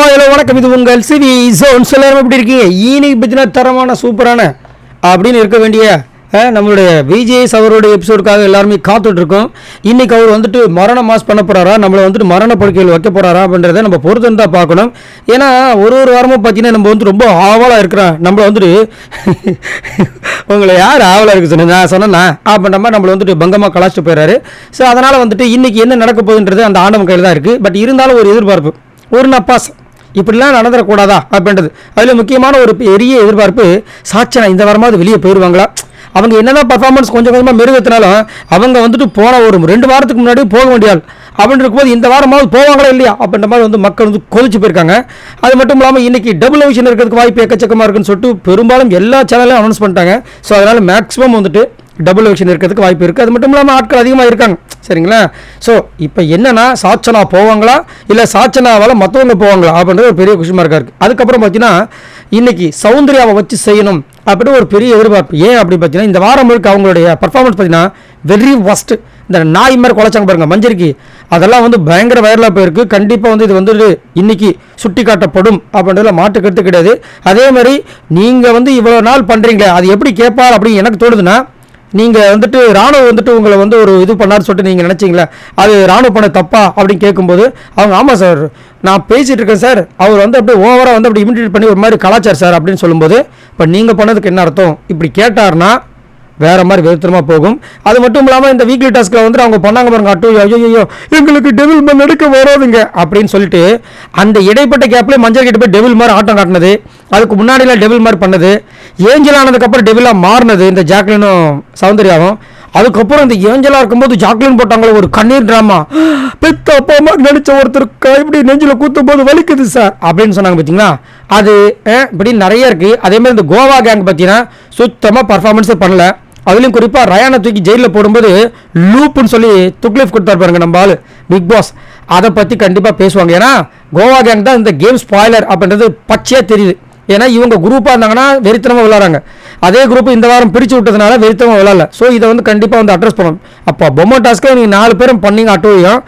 Hello வணக்கம். இது உங்கள் சிவி ஜோன். எல்லாரும் எப்படி இருக்கீங்க? ஈனிக்கு பற்றினா தரமான சூப்பரான அப்படின்னு இருக்க வேண்டிய நம்மளுடைய விஜேஎஸ் அவருடைய எபிசோடுக்காக எல்லாருமே காத்துட்ருக்கோம். இன்றைக்கி அவர் வந்துட்டு மரண மாஸ் பண்ண போகிறாரா நம்மளை வந்துட்டு மரண படுக்கையில் வைக்க போகிறாரா அப்படின்றத நம்ம பொறுத்து தான் பார்க்கணும். ஏன்னா ஒரு ஒரு வாரமும் பார்த்தீங்கன்னா நம்ம வந்து ரொம்ப ஆவலாக இருக்கிறோம். நம்மளை வந்துட்டு உங்களை யார் ஆவலாக இருக்கு சொன்னேன்? நான் சொன்னேன்னா அப்படின்ற மாதிரி நம்மளை வந்துட்டு பங்கமாக கலாச்சிட்டு போயிடுறாரு ஸோ அதனால் வந்துட்டு இன்றைக்கி என்ன நடக்க போகுதுன்றது அந்த ஆண்டவன் கையில் தான் இருக்குது பட் இருந்தாலும் ஒரு எதிர்பார்ப்பு ஒரு நப்பாஸ் இப்படிலாம் நடந்துடக்கூடாதா அப்படின்றது. அதில் முக்கியமான ஒரு பெரிய எதிர்பார்ப்பு சாட்சனா இந்த வாரமாவது வெளியே போயிடுவாங்களா அவங்க என்னதான் பர்ஃபார்மன்ஸ் கொஞ்சம் கொஞ்சமாக மெருகத்தினாலும் அவங்க வந்துட்டு போன ஒரு ரெண்டு வாரத்துக்கு முன்னாடி போக வேண்டிய ஆள் அப்படின்னு இருக்கும்போது இந்த வாரமாவது போவாங்களா இல்லையா? அப்படின்ற மாதிரி வந்து மக்கள் வந்து கொதிச்சு போயிருக்காங்க. அது மட்டும் இல்லாமல் இன்றைக்கி டபுள் விஷன் இருக்கிறதுக்கு வாய்ப்பு எக்கச்சக்கமாக இருக்குன்னு சொல்லிட்டு பெரும்பாலும் எல்லா சேனலையும் அனௌன்ஸ் பண்ணிட்டாங்க. ஸோ அதனால் மேக்ஸிமம் வந்துட்டு டபுள் எலெக்ஷன் இருக்கிறதுக்கு வாய்ப்பு இருக்குது அது மட்டும் இல்லாமல் ஆட்கள் அதிகமாக இருக்காங்க. சரிங்களா? ஸோ இப்போ என்னென்னா சாட்சனா போவாங்களா? இல்லை சாட்சனாவால் மற்றவங்க போவாங்களா? அப்படின்றது ஒரு பெரிய விஷயமா இருக்கா இருக்கு. அதுக்கப்புறம் பார்த்தீங்கன்னா இன்றைக்கி சௌந்தர்யாவை வச்சு செய்யணும் அப்படின்னு ஒரு பெரிய எதிர்பார்ப்பு. ஏன் அப்படி பார்த்தீங்கன்னா இந்த வாரம் முழுக்க அவங்களுடைய பர்ஃபார்மன்ஸ் பார்த்தீங்கன்னா வெரி ஒஸ்ட் இந்த நாய் மாதிரி குலைச்சாங்க பாருங்க மஞ்சரிக்கு. அதெல்லாம் வந்து பயங்கர வைரலாக போயிருக்கு. கண்டிப்பாக வந்து இது வந்து இன்னைக்கு சுட்டி காட்டப்படும் அப்படின்றதுல மாட்டு கருத்து கிடையாது. அதே மாதிரி நீங்கள் வந்து இவ்வளோ நாள் பண்ணுறீங்களே அது எப்படி கேட்பார் அப்படின்னு எனக்கு தோணுதுன்னா நீங்கள் வந்துட்டு ராணுவ வந்துட்டு உங்களை வந்து ஒரு இது பண்ணாரு சொல்லிட்டு நீங்கள் நினச்சிங்களே அது ராணுவ பண்ண தப்பா அப்படின்னு கேட்கும்போது அவங்க ஆமாம் சார் நான் பேசிகிட்டு இருக்கேன் சார். அவர் வந்து அப்படியே ஓவராக வந்து அப்படி இமிடியேட் பண்ணி ஒரு மாதிரி கலாச்சார் சார் அப்படின்னு சொல்லும்போது இப்போ நீங்கள் பண்ணதுக்கு என்ன அர்த்தம்? இப்படி கேட்டார்னா வேற மாதிரி வெறுத்தரமாக போகும். அது மட்டும் இல்லாமல் இந்த வீக்லி டாஸ்க்கில் வந்து அவங்க பண்ணாங்க பாருங்க அட்டோ ஐயோ எங்களுக்கு டெவில் மேன் எடுக்க வராதுங்க அப்படின்னு சொல்லிட்டு அந்த இடைப்பட்ட கேப்லேயே மஞ்சள் கிட்ட போய் டெவில் மாதிரி ஆட்டம் காட்டினது அதுக்கு முன்னாடிலாம் டெவில் மாதிரி பண்ணது. ஏஞ்சல் ஆனதுக்கப்புறம் டெவிலாக மாறினது. இந்த ஜாக்லினும் சௌந்தர்யாவும். அதுக்கப்புறம் இந்த ஏஞ்சலாக இருக்கும்போது ஜாக்லின் போட்டாங்களே ஒரு கண்ணீர் ட்ராமா பெத்த அப்பா அம்மா நடிச்ச ஒருத்தர் இப்படி நெஞ்சில் கூத்தும் போது வலிக்குது சார் அப்படின்னு சொன்னாங்க பார்த்தீங்களா அது இப்படி நிறைய இருக்குது அதே மாதிரி இந்த கோவா கேங் பார்த்தீங்கன்னா சுத்தமாக பர்ஃபார்மன்ஸே பண்ணல. அதுலேயும் குறிப்பாக ரயானை தூக்கி ஜெயிலில் போடும்போது லூப்புன்னு சொல்லி துக்லீஃப் கொடுத்தாரு பாருங்க நம்ம ஆள் பிக் பாஸ். அதை பற்றி கண்டிப்பாக பேசுவாங்க. ஏன்னா கோவா கேங் தான் இந்த கேம் ஸ்பாய்லர் அப்படின்றது பச்சையாக தெரியுது. ஏன்னா இவங்க குரூப்பாக இருந்தாங்கன்னா வெறித்தனமாக விளாட்றாங்க அதே குரூப் இந்த வாரம் பிரித்து விட்டதுனால வெறித்தனமாக விளாட்ல ஸோ இதை வந்து கண்டிப்பாக வந்து அட்ரஸ் பண்ணணும். அப்போ பொம்மை டாஸ்க்கை நீங்கள் நாலு பேரும் பண்ணீங்க அட்டோயும்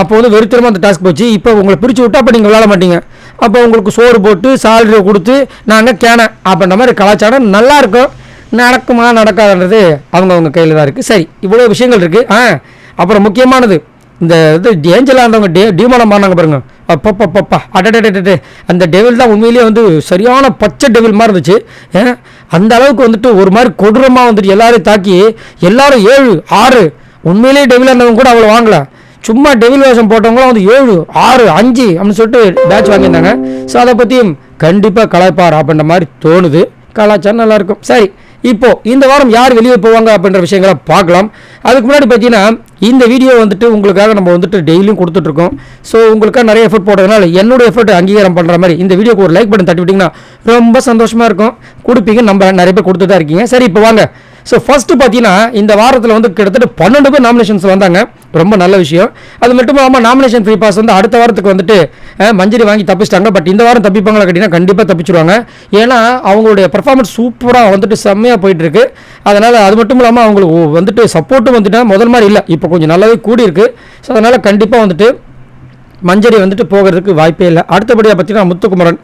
அப்போ வந்து வெறித்தனமாக அந்த டாஸ்க் போச்சு. இப்போ உங்களை பிரித்து விட்டால் அப்போ நீங்கள் விளாட மாட்டீங்க. அப்போ உங்களுக்கு சோறு போட்டு சேலரி கொடுத்து நாங்கள் கேன அப்படின்ற மாதிரி கலாச்சாரம் நல்லாயிருக்கும் நடக்குமா நடக்காதுன்றது அவங்க அவங்க கையில் தான் இருக்குது சரி இவ்வளோ விஷயங்கள் இருக்குது ஆ அப்புறம் முக்கியமானது இந்த இது ஏஞ்சலாக இருந்தவங்க டே டியூமானம் பண்ணாங்க பாருங்கள் அப்பப்பப்பப்பா. அடடடே அந்த டெவில் தான் உண்மையிலேயே வந்து சரியான பச்சை டெவில் மாதிரி இருந்துச்சு. அந்த அளவுக்கு வந்துட்டு ஒரு மாதிரி கொடூரமாக வந்துட்டு எல்லாரையும் தாக்கி எல்லாரும் ஏழு ஆறு. உண்மையிலேயே டெவில் இருந்தவங்க கூட அவ்வளோ வாங்கலை. சும்மா டெவில் வேஷம் போட்டவங்களும் வந்து ஏழு ஆறு அஞ்சு அப்படின்னு சொல்லிட்டு பேட்ச் வாங்கியிருந்தாங்க. ஸோ அதை பற்றியும் கண்டிப்பாக கலாய்ப்பார் அப்படின்ற மாதிரி தோணுது. கலாச்சாரம் நல்லாயிருக்கும் சரி. இப்போ இந்த வாரம் யார் வெளியே போவாங்க அப்படின்ற விஷயங்களை பார்க்கலாம். அதுக்கு முன்னாடி பார்த்தீங்கன்னா இந்த வீடியோ வந்துட்டு உங்களுக்காக நம்ம வந்துட்டு டெய்லியும் கொடுத்துட்ருக்கோம். ஸோ உங்களுக்காக நிறைய எஃபர்ட் போடுறதுனால என்னோட எஃபர்ட் அங்கீகாரம் பண்ணுற மாதிரி இந்த வீடியோக்கு ஒரு லைக் பட்டன் தட்டி விட்டிங்கன்னா ரொம்ப சந்தோஷமாக இருக்கும். கொடுப்பீங்க நம்ம நிறைய பேர் கொடுத்துட்டு இருக்கீங்க. சரி இப்போ வாங்க. ஸோ ஃபஸ்ட்டு பார்த்தீங்கன்னா இந்த வாரத்தில் வந்து கிட்டத்தட்ட பன்னெண்டு பேர் நாமினேஷன்ஸ் வந்தாங்க. ரொம்ப நல்ல விஷயம். அது மட்டும் இல்லாமல் நாமினேஷன் ஃப்ரீ பாஸ் வந்து அடுத்த வாரத்துக்கு வந்துட்டு மஞ்சரி வாங்கி தப்பிச்சிட்டாங்க. பட் இந்த வாரம் தப்பிப்பாங்களா கேட்டிங்கன்னா கண்டிப்பாக தப்பிச்சிருவாங்க. ஏன்னா அவங்களுடைய பர்ஃபார்மன்ஸ் சூப்பராக வந்துட்டு செம்மையாக போயிட்டுருக்கு. அதனால் அது மட்டும் இல்லாமல் அவங்களுக்கு வந்துட்டு சப்போர்ட்டும் வந்துட்டு முதல் மாதிரி இல்லை. இப்போ கொஞ்சம் நல்லாவே கூடியிருக்கு. ஸோ அதனால் கண்டிப்பாக வந்துட்டு மஞ்சரி வந்துட்டு போகிறதுக்கு வாய்ப்பே இல்லை. அடுத்தபடியாக பார்த்தீங்கன்னா முத்துக்குமரன்.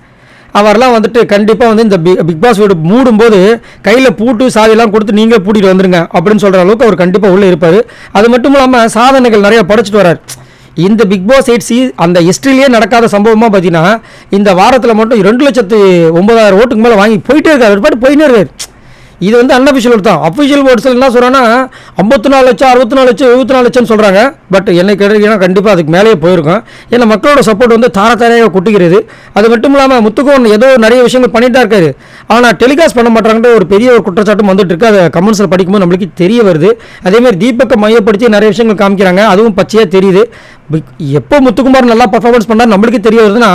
அவர்லாம் வந்துட்டு கண்டிப்பாக வந்து இந்த பி- பிக் பாஸ் வீடு மூடும்போது கையில் பூட்டு சாதியெல்லாம் கொடுத்து நீங்களே பூட்டிட்டு வந்துருங்க அப்படின்னு சொல்கிற அளவுக்கு அவர் கண்டிப்பாக உள்ளே இருப்பார். அது மட்டும் இல்லாமல் சாதனைகள் நிறையா படைச்சிட்டு வரார் இந்த பிக் பாஸ் எயிட் சி அந்த ஹிஸ்ட்ரிலேயே நடக்காத சம்பவமாக பார்த்தீங்கன்னா இந்த வாரத்தில் மட்டும் ரெண்டு லட்சத்து ஒன்பதாயிரம் ஓட்டுக்கு மேலே வாங்கி போயிட்டே இருக்கார். அவர் பாட்டு போயிட்டே இது வந்து அன்அஃபிஷியல் வேர்ட் தான். அஃபிஷியல் வேர்ட்ஸில் என்ன சொல்கிறேன்னா ஐம்பத்தி நாலு லட்சம் அறுபத்தி நாலு லட்சம் எழுபத்தி நாலு லட்சம்னு சொல்கிறாங்க பட் என்னை கேட்டீங்கன்னா கண்டிப்பாக அதுக்கு மேலேயே போயிருக்கும். ஏன்னா மக்களோட சப்போர்ட் வந்து தார தாரையாக குட்டிக்கிறது அது மட்டும் இல்லாமல் முத்துக்கோன் ஏதோ நிறைய விஷயங்கள் பண்ணிட்டு தான் இருக்காரு. ஆனால் டெலிகாஸ்ட் பண்ண மாட்டாங்கன்ற ஒரு பெரிய ஒரு குற்றச்சாட்டும் வந்துட்டு இருக்கு. அதை கமெண்ட்ஸில் படிக்கும்போது நம்மளுக்கு தெரிய வருது. அதேமாதிரி தீபக்கை மையப்படுத்தி நிறைய விஷயங்கள் காமிக்கிறாங்க. அதுவும் பச்சையாக தெரியுது. எப்போ முத்துக்குமார் நல்லா பர்ஃபார்மன்ஸ் பண்ணால் நம்மளுக்கு தெரிய வருதுன்னா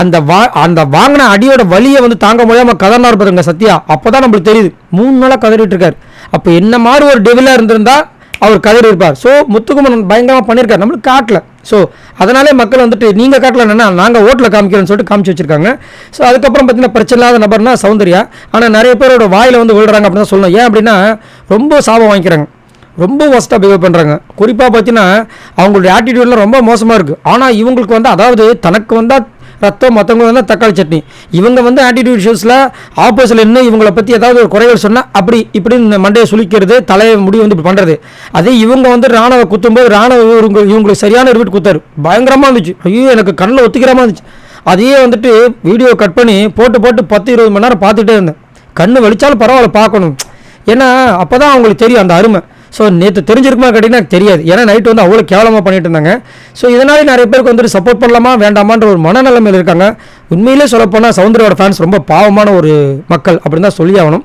அந்த வா அந்த வாங்கின அடியோட வலியை வந்து தாங்க முடியாமல் கதனார் பாருங்க சத்யா. அப்போ தான் நம்மளுக்கு தெரியுது. மூணு நாளாக கதறிட்டு இருக்கார் அப்போ என்ன மாதிரி ஒரு டெவிலாக இருந்திருந்தா அவர் கதறி இருப்பார் ஸோ முத்துக்குமரன் பயங்கரமாக பண்ணியிருக்காரு. நம்மளுக்கு காட்டல. ஸோ அதனாலே மக்கள் வந்துட்டு நீங்கள் காட்டலன்னா நாங்கள் ஓட்டில் காமிக்கிறோன்னு சொல்லிட்டு காமிச்சு வச்சிருக்காங்க. ஸோ அதுக்கப்புறம் பார்த்தீங்கன்னா பிரச்சனை இல்லாத நபர்னா சௌந்தர்யா. ஆனால் நிறைய பேரோட வாயில் வந்து விழுறாங்க அப்படின்னு தான் சொல்லணும். ஏன் அப்படின்னா ரொம்ப சாபம் வாங்கிக்கிறாங்க. ரொம்ப ஒஸ்ட்டாக பிஹேவ் பண்ணுறாங்க குறிப்பாக பார்த்தீங்கன்னா அவங்களுடைய ஆட்டிடியூட்லாம் ரொம்ப மோசமாக இருக்குது ஆனால் இவங்களுக்கு வந்து அதாவது தனக்கு வந்தால் ரத்தம் மற்றவங்க வந்து தக்காளி சட்னி. இவங்க வந்து ஆட்டிடியூட் ஷோஸில் ஆப்போசிட்டில் இன்னும் இவங்களை பற்றி ஏதாவது ஒரு குறைகள் சொன்னால் அப்படி இப்படின்னு மண்டையை சுளிக்கிறது தலையை முடி வந்து இப்படி பண்ணுறது அதே இவங்க வந்து ராணுவ குத்தும்போது ராணுவ இவங்க இவங்களுக்கு சரியான ரிப்பீட் குத்தாரு. பயங்கரமாக இருந்துச்சு. ஐயோ எனக்கு கண்ணில் ஒத்துக்கிறமா இருந்துச்சு. அதையே வந்துட்டு வீடியோ கட் பண்ணி போட்டு போட்டு பத்து இருபது மணி நேரம் பார்த்துட்டே இருந்தேன். கண்ணு வலிச்சாலும் பரவாயில்ல பார்க்கணும். ஏன்னா அப்போ தான் அவங்களுக்கு தெரியும் அந்த அருமை. ஸோ நேற்று தெரிஞ்சிருக்குமா கேட்டிங்கன்னா எனக்கு தெரியாது. ஏன்னா நைட் வந்து அவ்வளோ கேவலமாக பண்ணிட்டு இருந்தாங்க. ஸோ இதனாலே நிறைய பேருக்கு வந்துட்டு சப்போர்ட் பண்ணலாமா வேண்டாமான்ற ஒரு மனநிலைமையில் இருக்காங்க. உண்மையிலே சொல்லப்போனால் சவுந்தரோட ஃபேன்ஸ் ரொம்ப பாவமான ஒரு மக்கள் அப்படின்னு தான் சொல்லி ஆகணும்.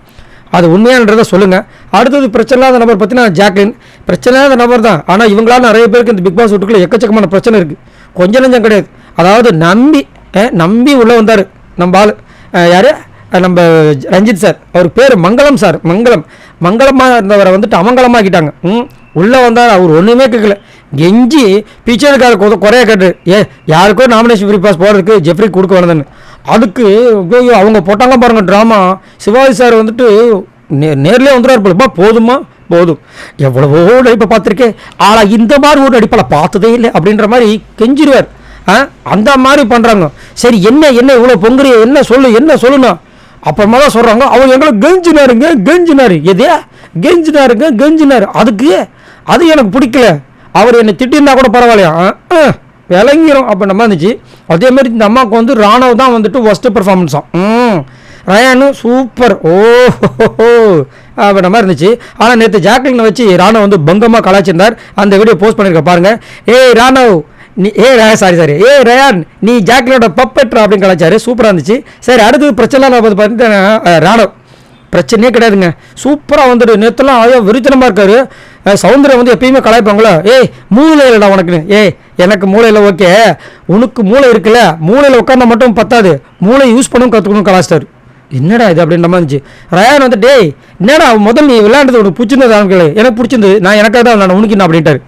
அது உண்மையானன்றதை சொல்லுங்கள் அடுத்தது பிரச்சனை இல்லாத நபர் பார்த்தீங்கன்னா ஜாக்லின். பிரச்சனை இல்லாத நபர் தான். ஆனால் இவங்களால நிறைய பேருக்கு இந்த பிக் பாஸ் வீட்டுக்குள்ள எக்கச்சக்கமான பிரச்சனை இருக்குது கொஞ்சம் நஞ்சம் கிடையாது. அதாவது நம்பி நம்பி உள்ளே வந்தார். நம்ம ஆள். யார்? நம்ம ரஞ்சித் சார். அவர் பேர் மங்களம் சார். மங்களம். மங்களமாக இருந்தவரை வந்துட்டு அமங்கலமாக்கிட்டாங்க ம் உள்ளே வந்தார் அவர் ஒன்றுமே கேட்கல கெஞ்சி பிக்சருக்கார குறைய கேட்டு ஏ யாருக்கோ நாமினேஷன் ஃப்ரீ பாஸ் போகிறதுக்கு ஜெஃப்ரி கொடுக்க வேணுதுன்னு அதுக்கு ஐயோ அவங்க போட்டாங்க பாருங்க ட்ராமா சிவாஜி சார் வந்துட்டு நே நேர்லேயே வந்துடுவார் போலப்பா போதுமா போதும். எவ்வளவோ நடிப்பை பார்த்துருக்கேன் ஆனால் இந்த மாதிரி ஒரு நடிப்பில் பார்த்ததே இல்லை. அப்படின்ற மாதிரி கெஞ்சிருவார். ஆ அந்த மாதிரி பண்ணுறாங்க சரி என்ன என்ன இவ்வளோ பொங்குறிய? என்ன சொல்லு என்ன சொல்லணும் அப்புறமா தான் சொல்கிறாங்க அவங்க எங்களை கெஞ்சினாருங்க கெஞ்சினாரு. எதையா? கெஞ்சினாருங்க கெஞ்சினார். அதுக்கு அது எனக்கு பிடிக்கல. அவர் என்னை திட்டிருந்தா கூட பரவாயில்லையா? ஆ, ஆ, விளங்கிரும் அப்போ நம்ம இருந்துச்சு. அதே மாதிரி இந்த அம்மாவுக்கு வந்து ராணவ் தான் வந்துட்டு ஒஸ்ட்டு பர்ஃபார்மன்ஸாம் ம் ரயானு சூப்பர் ஓ அப்படின்ற மாதிரி இருந்துச்சு. ஆனால் நேற்று ஜாக்லினை வச்சு ராணவ் வந்து பங்கமாக கலாச்சிருந்தார் அந்த வீடியோ போஸ்ட் பண்ணியிருக்க பாருங்கள் ஏய் ராணவ் நீ ஏ சாரி சாரி ஏ ரயான் நீ ஜாக்லினோட பப்பெட்ரா அப்படின்னு கலாச்சாரு. சூப்பராக இருந்துச்சு. சரி அடுத்தது பிரச்சனை வந்து பார்த்தீங்கன்னா ராணவ் பிரச்சனையே கிடையாதுங்க. சூப்பராக வந்துட்டு நேற்றுலாம் ஆயோ விருத்தனமாக இருக்காரு. சவுந்தரம் சௌந்தர்யம் வந்து எப்பயுமே கலாய்ப்பாங்களோ ஏய் மூளை இல்லைடா உனக்குன்னு. ஏய் எனக்கு மூளையில் ஓகே. உனக்கு மூளை இருக்குல்ல. மூளையில் உட்காந்தா மட்டும் பத்தாது. மூளை யூஸ் பண்ணவும் கற்றுக்கணும் கலாச்சார். என்னடா இது அப்படின்ற மாதிரி இருந்துச்சு. ரயான் வந்து டேய் என்னடா முதல் நீ விளையாண்டது உனக்கு பிடிச்சிருந்தது அவனுக்கு எனக்கு பிடிச்சிருந்தது. நான் எனக்காக தான் விளையாட உனக்கு என்ன அப்படின்ட்டாரு.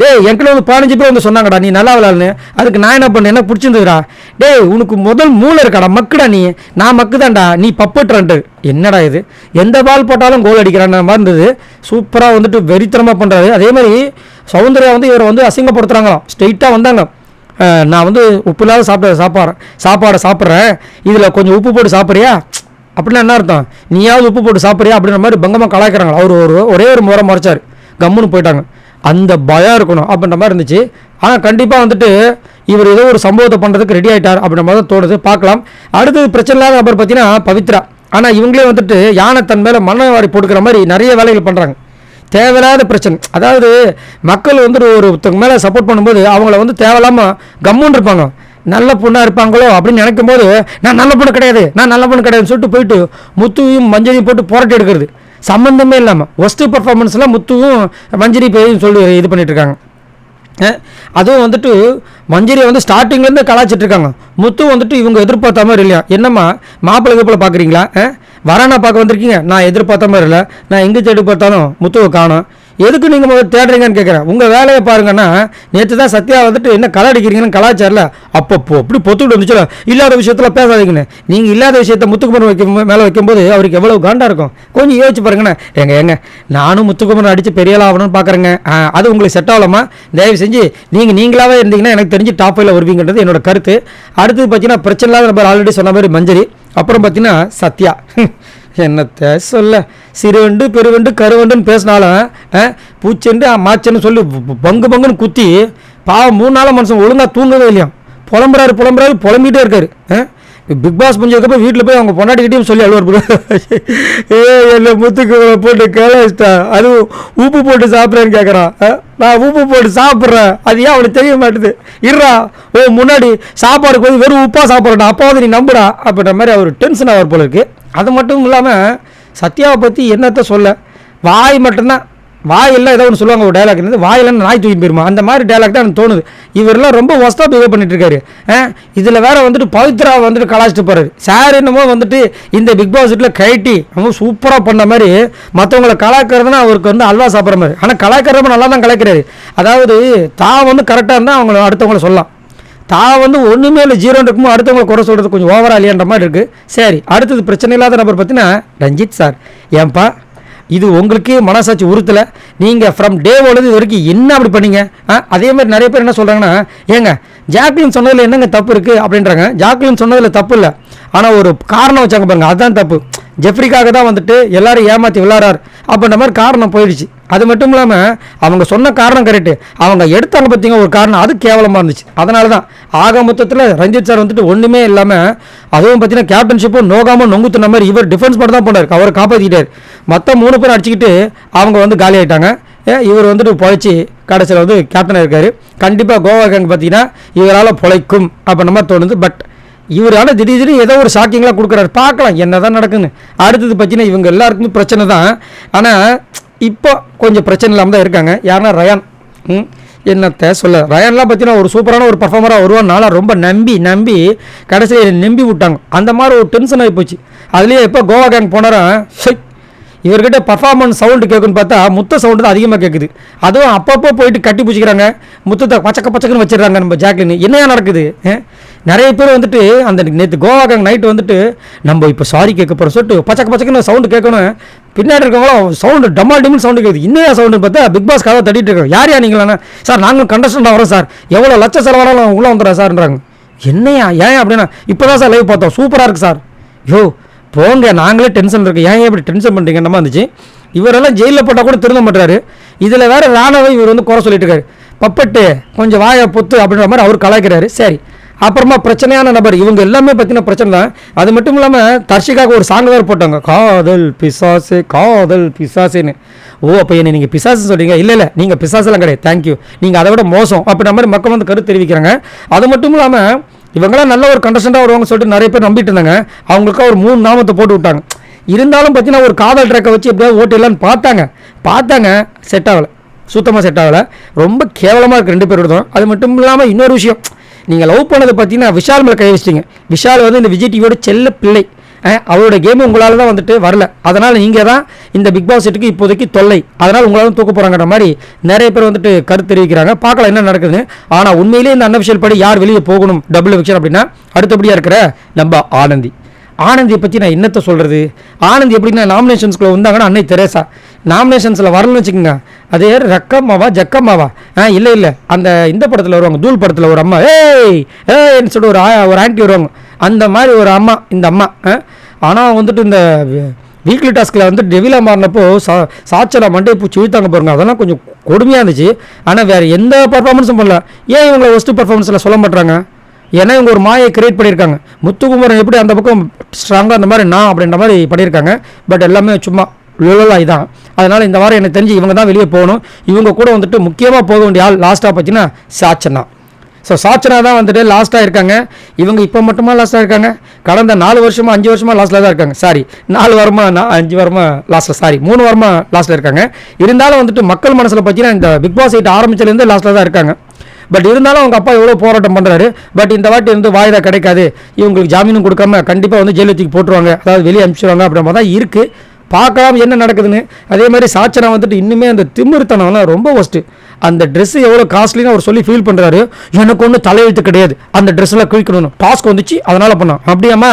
டேய் என்கிட்ட வந்து பதினஞ்சு பேர் வந்து சொன்னாங்கடா நீ நல்லா விளாட்னு அதுக்கு நான் என்ன பண்ணேன்? என்ன பிடிச்சிருந்ததுடா? டேய் உனக்கு முதல் மூளை இருக்காடா மக்குடா நீ. நான் மக்குதான்டா நீ பப்புட்றான்ட்டு என்னடா இது? எந்த பால் போட்டாலும் கோல் அடிக்கிறான்ற மாதிரி இருந்தது. சூப்பராக வந்துட்டு வெறித்தனமாக பண்ணுறாரு அதே மாதிரி சௌந்தர்யா வந்து இவரை வந்து அசிங்கப்படுத்துகிறாங்களாம் ஸ்ட்ரெயிட்டாக வந்தாங்க. நான் வந்து உப்பு இல்லாத சாப்பிட சாப்பாடு சாப்பாடை சாப்பிட்றேன். இதில் கொஞ்சம் உப்பு போட்டு சாப்பிட்றியா? அப்படின்னா என்ன அர்த்தம்? நீயாவது உப்பு போட்டு சாப்பிட்றியா? அப்படின்ற மாதிரி பங்கமாக கலாய்க்கிறாங்க அவர் ஒரு ஒரே ஒரு முறை மறைச்சார். கம்முன்னு போயிட்டாங்க. அந்த பயம் இருக்கணும் அப்படின்ற மாதிரி இருந்துச்சு. ஆனால் கண்டிப்பாக வந்துட்டு இவர் ஏதோ ஒரு சம்பவத்தை பண்ணுறதுக்கு ரெடி ஆகிட்டார் அப்படின்ற மாதிரி தான் தோணுது. பார்க்கலாம். அடுத்தது பிரச்சனை இல்லாத நபர் பார்த்தீங்கன்னா பவித்ரா. ஆனால் இவங்களே வந்துட்டு யானை தன் மேலே மண்ணை வாரி போட்டுக்கிற மாதிரி நிறைய வேலைகள் பண்ணுறாங்க தேவையில்லாத பிரச்சனை. அதாவது மக்கள் வந்துட்டு ஒரு ஒருத்தவங்க மேலே சப்போர்ட் பண்ணும்போது அவங்கள வந்து தேவையில்லாமல் கம்முன்னு இருப்பாங்க. நல்ல பொண்ணாக இருப்பாங்களோ அப்படின்னு நினைக்கும் போது நான் நல்ல பொண்ணு கிடையாது. நான் நல்ல பொண்ணு கிடையாதுன்னு சொல்லிட்டு போயிட்டு முத்துவையும் மஞ்சளையும் போட்டு புரட்டி எடுக்கிறது. சம்மந்தமே இல்லாமல் ஒஸ்ட்டு பர்ஃபார்மன்ஸ்லாம் முத்துவும் மஞ்சரி பேயும் சொல்லி இது பண்ணிட்டு இருக்காங்க அதுவும் வந்துட்டு மஞ்சரியை வந்து ஸ்டார்டிங்லேருந்து கலாச்சிட்டு இருக்காங்க. முத்து வந்துட்டு இவங்க எதிர்பார்த்த மாதிரி இல்லையா? என்னம்மா மாப்பிள்ளை கீப்பில் பார்க்குறீங்களா? வரானா பார்க்க வந்திருக்கீங்க? நான் எதிர்பார்த்த மாதிரி இல்லை. நான் எங்கே தேடி பார்த்தாலும் முத்துவை காணும். எதுக்கு நீங்கள் முதல்ல தேடுறீங்கன்னு கேட்குறேன் உங்கள் வேலையை பாருங்கன்னா நேற்று தான் சத்யா வந்துட்டு என்ன களை அடிக்கிறீங்கன்னு கலாச்சாரில் அப்பப்போ அப்படி பொத்துக்கிட்டு வந்துச்சுல. இல்லாத விஷயத்தில் பேசாதீங்கன்னு. நீங்கள் இல்லாத விஷயத்த முத்துக்குமரன் வைக்கும் மேலே வைக்கும்போது அவருக்கு எவ்வளோ காண்டாக இருக்கும். கொஞ்சம் யோசிச்சு பாருங்கண்ணே. எங்க ஏங்க நானும் முத்துக்குமரன் அடித்து பெரிய ஆகணும்னு பார்க்குறேங்க அது உங்களுக்கு செட் ஆகலாமா? தயவு செஞ்சு நீங்கள் நீங்களாகவே இருந்தீங்கன்னா எனக்கு தெரிஞ்சு டாப் ஃபைவ்ல வருவீங்கன்றது என்னோட கருத்து. அடுத்தது பார்த்தீங்கன்னா பிரச்சனை இல்லாத நம்ம ஆல்ரெடி சொன்ன மாதிரி மஞ்சரி. அப்புறம் பார்த்தீங்கன்னா சத்யா. என்னத்த? சொல்ல. சிறுவண்டு பெருவண்டு கருவண்டுன்னு பேசினாலும் பூச்செண்டு மாச்சன்னு சொல்லி பங்கு பங்குன்னு குத்தி பாவம் மூணு நாளாக மனுஷன் ஒழுங்காக தூங்கவே இல்லையா? புலம்புறாரு புலம்புறாரு புலம்பிகிட்டே இருக்காரு பிக் பாஸ் முடிஞ்சதுக்கப்புறம் வீட்டில் போய் அவங்க பொண்டாட்டிக்கிட்டையும் சொல்லி அழுவார் போல. ஏ என்ன முத்துக்கு போட்டு கேளா அதுவும் உப்பு போட்டு சாப்பிட்றேன்னு கேட்குறான் நான் உப்பு போட்டு சாப்பிட்றேன். அது ஏன் அவனுக்கு தெரிய மாட்டுது? இருறா ஓ முன்னாடி சாப்பாடு போய் வெறும் உப்பாக சாப்பிட்றேன் அப்பாவது நீ நம்புடா அப்படின்ற மாதிரி அவர் டென்ஷன் ஆவார் போல இருக்குது அது மட்டும் இல்லாமல் சத்யாவை பற்றி என்னத்த சொல்ல? வாய் மட்டும்தான் வாயெல்லாம் ஏதோ ஒன்று சொல்லுவாங்க ஒரு டைலாக் என்னது? வாயெல்லாம் நாய் தூக்கி போயிருமா? அந்த மாதிரி டைலாக் தான் எனக்கு தோணுது. இவரெல்லாம் ரொம்ப ஒஸ்தாக பிஹேவ் பண்ணிட்டு இருக்காரு. இதில் வேற வந்துட்டு பவித்ரா வந்துட்டு கலாச்சிட்டு போறாரு. சார் என்னமோ வந்துட்டு இந்த பிக் பாஸ் வீட்டில் கைட்டி ரொம்ப சூப்பராக பண்ண மாதிரி மற்றவங்களை கலாக்கிறதுனா அவருக்கு வந்து அல்வா சாப்பிட்ற மாதிரி. ஆனால் கலாக்கிறப்ப நல்லா தான் கலாக்கிறாரு அதாவது தான் வந்து கரெக்டாக இருந்தால் அவங்கள அடுத்தவங்களை சொல்லலாம். தான் வந்து ஒன்றுமே இல்லை ஜீரோ இருக்குமோ அடுத்தவங்களை குறை சொல்கிறது கொஞ்சம் ஓவரா இல்லையன்ற மாதிரி இருக்குது சரி அடுத்தது பிரச்சனை இல்லாத நபர் பார்த்தீங்கன்னா ரஞ்சித் சார். ஏன்பா இது உங்களுக்கே மனசாட்சி உறுத்தலை. நீங்கள் ஃப்ரம் டே ஒழுது இது வரைக்கும் என்ன அப்படி பண்ணீங்க? ஆ அதே மாதிரி நிறைய பேர் என்ன சொல்கிறாங்கன்னா ஏங்க ஜாக்லின் சொன்னதில் என்னங்க தப்பு இருக்குது அப்படின்றாங்க. ஜாக்லின் சொன்னதில் தப்பு இல்லை. ஆனால் ஒரு காரணம் வச்சாங்க பாருங்க அதுதான் தப்பு. ஜெஃப்ரிக்காக தான் வந்துட்டு எல்லாரும் ஏமாற்றி விளாட்றாரு அப்படின்ற மாதிரி காரணம் போயிடுச்சு. அது மட்டும் இல்லாமல் அவங்க சொன்ன காரணம் கரெக்டு அவங்க எடுத்தாங்க பார்த்தீங்க ஒரு காரணம். அது கேவலமாக இருந்துச்சு. அதனால தான் ஆக மொத்தத்தில் ரஞ்சித் சார் வந்துட்டு ஒன்றுமே இல்லாமல் அதுவும் பார்த்தீங்கன்னா கேப்டன்ஷிப்பும் நோகாமல் நொங்குத்துன மாதிரி இவர் டிஃபென்ஸ் மட்டும் தான் போனார். அவரை காப்பாற்றிக்கிட்டார் மற்ற மூணு பேர் அடிச்சுக்கிட்டு அவங்க வந்து காலி ஆகிட்டாங்க இவர் வந்துட்டு பொழைச்சி கடைசியில் வந்து கேப்டனாக இருக்கார் கண்டிப்பாக கோவா கேங் பார்த்தீங்கன்னா இவரால் பொழைக்கும் அப்படின்ற மாதிரி தோணுது. பட் இவரால் திடீர் திடீர்னு ஏதோ ஒரு ஷாக்கிங்லாம் கொடுக்குறாரு. பார்க்கலாம் என்ன தான் நடக்குன்னு. அடுத்தது பார்த்தீங்கன்னா இவங்க எல்லாருக்குமே பிரச்சனை தான். ஆனால் இப்போ கொஞ்சம் பிரச்சனை இல்லாமல் தான் இருக்காங்க. யாருன்னா ரயான். ம் என்னத்தை சொல்ல. ரயான்லாம் பார்த்தீங்கன்னா ஒரு சூப்பரான ஒரு பர்ஃபார்மராக வருவான்னால ரொம்ப நம்பி நம்பி கடைசியில் நம்பி விட்டாங்க. அந்த மாதிரி ஒரு டென்ஷன் ஆகி போச்சு. அதுலேயே எப்போ கோவா கேங் போனாரா? இவர்கிட்ட பர்ஃபார்மன்ஸ் சவுண்டு கேட்குன்னு பார்த்தா முத்த சவுண்டு தான் அதிகமாக கேட்குது அதுவும் அப்பப்போ போயிட்டு கட்டி பிடிச்சிக்கிறாங்க. முத்தத்தை பச்சக்க பச்சக்குன்னு வச்சிடுறாங்க நம்ம ஜாக்லின். என்னையா நடக்குது? நிறைய பேர் வந்துட்டு அந்த நேற்று கோவாக்காங்க நைட்டு வந்துட்டு நம்ம இப்போ சாரி கேட்க போகிறோம் சொல்லிட்டு பச்சக்க பச்சக்குன்னு சவுண்டு கேட்கணும். பின்னாடி இருக்கவங்களும் சவுண்டு டம்மா டிமின் சவுண்டு கேட்குது இன்னும் சவுண்டு பார்த்தா பிக் பாஸ் கதை தட்டிட்டு இருக்கோம் யார் யா நீங்களாண்ணா சார் நாங்களும் கண்டஸ்டண்டாக வரோம் சார். எவ்வளோ லட்ச செலவானாலும் உள்ளே வந்துடுறா சார்ன்றாங்க என்னையா? ஏன் அப்படின்னா இப்போ தான் சார் லைவ் பார்த்தோம். சூப்பராக இருக்குது சார். யோ போங்க நாங்களே டென்ஷன் இருக்கு. ஏன் இப்படி டென்ஷன் பண்ணுறீங்க என்னமா இருந்துச்சு? இவரெல்லாம் ஜெயிலில் போட்டால் கூட திருந்த மாட்டாரு இதில் வேறு ராணவை இவர் வந்து குறை சொல்லிட்டு இருக்காரு. பப்பட்டு கொஞ்சம் வாயை பொத்து அப்படின்ற மாதிரி அவர் கலாய்க்கிறாரு. சரி. அப்புறமா பிரச்சனையான நபர் இவங்க எல்லாமே பற்றின பிரச்சனை தான். அது மட்டும் இல்லாமல் தர்ஷிகாவுக்கு ஒரு சாங் வேறு போட்டாங்க. காதல் பிசாசு காதல் பிசாசுன்னு. ஓ அப்போ என்ன நீங்கள் பிசாசு சொல்கிறீங்க இல்லை இல்லை நீங்கள் பிசாசுலாம் கிடையாது. தேங்க்யூ நீங்கள் அதை விட மோசம். அப்படின்ற மாதிரி மக்கள் வந்து கருத்து தெரிவிக்கிறாங்க. அது மட்டும் இல்லாமல் இவங்களாம் நல்ல ஒரு கண்டஸ்டண்டாக வருவாங்க சொல்லிட்டு நிறைய பேர் நம்பிட்டு இருந்தாங்க. அவங்களுக்காக ஒரு மூணு நாமத்தை போட்டு விட்டாங்க. இருந்தாலும் பார்த்தீங்கன்னா ஒரு காதல் ட்ரக்கை வச்சு எப்படியாவது ஓட்டிடலான்னு பார்த்தாங்க. பார்த்தாங்க செட் ஆகலை. சுத்தமாக செட் ஆகலை. ரொம்ப கேவலமாக இருக்குது ரெண்டு பேரோட தான் அது மட்டும் இல்லாமல் இன்னொரு விஷயம் நீங்கள் லவ் பண்ணதை பார்த்தீங்கன்னா விஷால் மேலே கை வச்சிட்டீங்க. விஷால் வந்து இந்த விஜய் டிவியோட செல்ல பிள்ளை. அவரோட கேம் உங்களால் தான் வந்துட்டு வரல. அதனால் நீங்கள் தான் இந்த பிக் பாஸ் செட்டுக்கு இப்போதைக்கு தொல்லை. அதனால் உங்களால் தூக்க போகிறாங்கிற மாதிரி நிறைய பேர் வந்துட்டு கருத்து தெரிவிக்கிறாங்க. பார்க்கலாம் என்ன நடக்குதுன்னு. ஆனால் உண்மையிலேயே இந்த அன்னபிஷியல் படி யார் வெளியே போகணும்? டபுள் எவிக்ஷன் அப்படின்னா அடுத்தபடியாக இருக்கிற நம்ம ஆனந்தி. ஆனந்தியை பற்றி நான் என்னத்தை சொல்கிறது ஆனந்தி எப்படின்னா நாமினேஷன்ஸ்குள்ளே வந்தாங்கன்னா அன்னை தெரேசா. நாமினேஷன்ஸில் வரலன்னு வச்சுக்கோங்க. அதே ரக்கம்மாவா ஜக்கம்மாவா? ஆ இல்லை இல்லை. அந்த இந்த படத்தில் வருவாங்க. தூள் படத்தில் ஒரு அம்மா. ஏய் ஏன்னு சொல்லிட்டு ஒரு ஆ- ஒரு ஆண்டி வருவாங்க. அந்த மாதிரி ஒரு அம்மா இந்த அம்மா. ஆனால் வந்துட்டு இந்த வீக்லி டாஸ்கில் வந்து டெவிலாக மாறினப்போ சா சாச்சரா மண்டே பூச்சி வீழ்த்தாங்க பாருங்க. அதெல்லாம் கொஞ்சம் கொடுமையாக இருந்துச்சு. ஆனால் வேறு எந்த பர்ஃபார்மன்ஸும் பண்ணல. ஏன் இவங்களை ஒஸ்ட்டு பர்ஃபார்மன்ஸில் சொல்ல மாட்டாங்க ஏன்னா இவங்க ஒரு மாயை கிரியேட் பண்ணியிருக்காங்க. முத்துக்குமரன் எப்படி அந்த பக்கம் ஸ்ட்ராங்காக அந்த மாதிரி நான் அப்படின்ற மாதிரி பண்ணியிருக்காங்க. பட் எல்லாமே சும்மா லுலலாய் தான் அதனால் இந்த வாரம் எனக்கு தெரிஞ்சு இவங்க தான் வெளியே போகணும். இவங்க கூட வந்துட்டு முக்கியமாக போக வேண்டிய ஆள் லாஸ்ட்டாக பார்த்தீங்கன்னா சாச்சனா. ஸோ சாச்சனா தான் வந்துட்டு லாஸ்ட்டாக இருக்காங்க. இவங்க இப்போ மட்டுமா லாஸ்ட்டாக இருக்காங்க? கடந்த நாலு வருஷமாக அஞ்சு வருஷமாக லாஸ்ட்டில் தான் இருக்காங்க. சாரி நாலு வாரமாக நான் அஞ்சு வாரமாக லாஸ்ட்டில் சாரி மூணு வாரமாக லாஸ்ட்டில் இருக்காங்க. இருந்தாலும் வந்துட்டு மக்கள் மனசில் பார்த்தீங்கன்னா இந்த பிக் பாஸ் எயிட் ஆரம்பிச்சதுலேருந்து லாஸ்ட்டில் தான் இருக்காங்க. பட் இருந்தாலும் அவங்க அப்பா எவ்வளோ போராட்டம் பண்ணுறாரு பட் இந்த வாட்டி வந்து வாய்தா கிடைக்காது. இவங்களுக்கு ஜாமீனும் கொடுக்காம கண்டிப்பாக வந்து ஜெயிலுக்கு போட்டுருவாங்க. அதாவது வெளியே அனுப்பிச்சிடுவாங்க அப்படின்ற மாதிரி தான் இருக்குது பார்க்கலாம் என்ன நடக்குதுன்னு. அதே மாதிரி சாச்சனா வந்துட்டு இன்னுமே அந்த திமிருத்தனம்லாம் ரொம்ப ஒஸ்ட்டு அந்த ட்ரெஸ்ஸு எவ்வளோ காஸ்ட்லின்னு அவர் சொல்லி ஃபீல் பண்ணுறாரு எனக்கு ஒன்றும் தலையெழுத்து கிடையாது. அந்த ட்ரெஸ்ஸில் கிழிக்கணும் டாஸ்க் வந்துச்சு. அதனால் பண்ணோம் அப்படியாம்மா?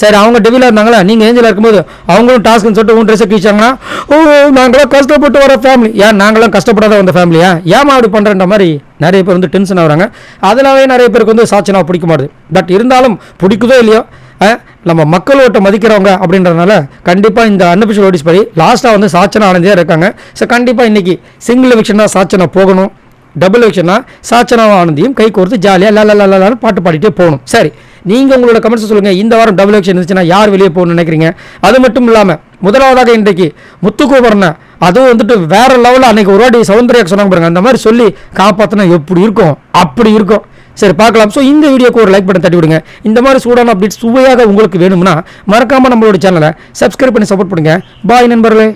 சரி அவங்க டெவிலாக இருந்தாங்களா? நீங்கள் ஏஞ்சலாக இருக்கும்போது அவங்களும் டாஸ்க்னு சொல்லிட்டு உன் ட்ரெஸ்ஸை கீழ்ச்சாங்கன்னா ஓ நாங்களாம் கஷ்டப்பட்டு வர ஃபேமிலி ஏன் நாங்களாம் கஷ்டப்படாத வந்த ஃபேமிலியா ஏமா அப்படி பண்ணுறன்ற மாதிரி நிறைய பேர் வந்து டென்ஷன் ஆகுறாங்க. அதனாலே நிறைய பேருக்கு வந்து சாச்சனா பிடிக்க மாட்டுது. பட் இருந்தாலும் பிடிக்குதோ இல்லையோ நம்ம மக்கள் ஓட்டை மதிக்கிறவங்க அப்படின்றதுனால கண்டிப்பாக இந்த அன்அபிஷியல் நோட்டீஸ் படி லாஸ்ட்டாக வந்து சாச்சனா ஆனந்தியாக இருக்காங்க. ஸோ கண்டிப்பாக இன்றைக்கி சிங்கிள் எவிக்ஷன் தான் சாச்சனா போகணும். டபுள் எவிக்ஷனா சாச்சனாவும் ஆனந்தியும் கை கோர்த்து ஜாலியாக லா பாட்டு பாடிட்டே போகணும். சரி நீங்கள் உங்களோட கமெண்ட்ஸ் சொல்லுங்கள் இந்த வாரம் டபுள் எவிக்ஷன் இருந்துச்சுன்னா யார் வெளியே போகணும்னு நினைக்கிறீங்க? அது மட்டும் இல்லாமல் முதலாவதாக இன்றைக்கு முத்துக்குமரனை அதுவும் வந்துட்டு வேற லெவலில் அன்னைக்கு ஒரு வாட்டி சௌந்தர்யா சொன்னாங்க பாருங்க அந்த மாதிரி சொல்லி காப்பாற்றினா எப்படி இருக்கும்? அப்படி இருக்கும். சரி பார்க்கலாம். ஸோ இந்த வீடியோக்கு ஒரு லைக் பட்டன் தட்டி விடுங்க. இந்த மாதிரி சூடான அப்டேட் சுவையாக உங்களுக்கு வேணும்னா மறக்காமல் நம்மளோட சேனலை சப்ஸ்கிரைப் பண்ணி சப்போர்ட் பண்ணுங்கள் பாய் நண்பர்களே.